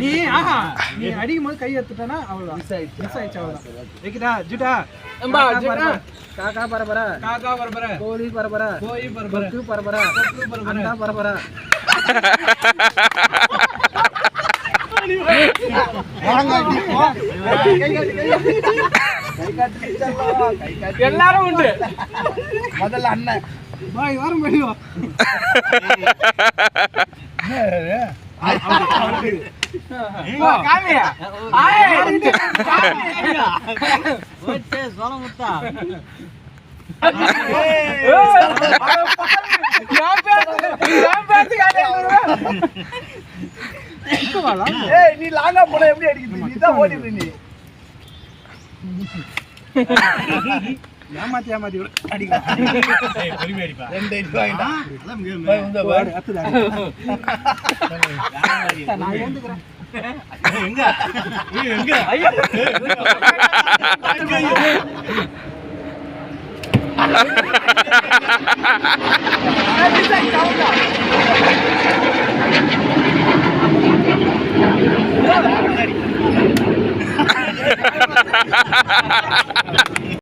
நீ ஆஹா நீ அடிக்கும் போது கை எடுத்துட்டனா அவ்வளவுதான் மிஸ் ஆயிடுச்சு. மிஸ் ஆயிடுச்சு அவ்வளவுதான் அம்பா, காக்கா ஜுட்டா. பரபர. காக்கா பரபர. காக்கா பரபர. கோழி பரபர. கோழி பரபர. கொக்கு பரபர. பரபர. அண்டா பரபர. எல்லாரும் உண்டு. முதல்ல அண்ணன். பாய் வரும் வெளியோ ஏய் நீ லாங்கா போன எப்படி அடிக்குது நீ தான் ஓடிடு நீ ஏமாத்தி ஏமாத்தி அடிக்கலாம் எங்க? எங்க?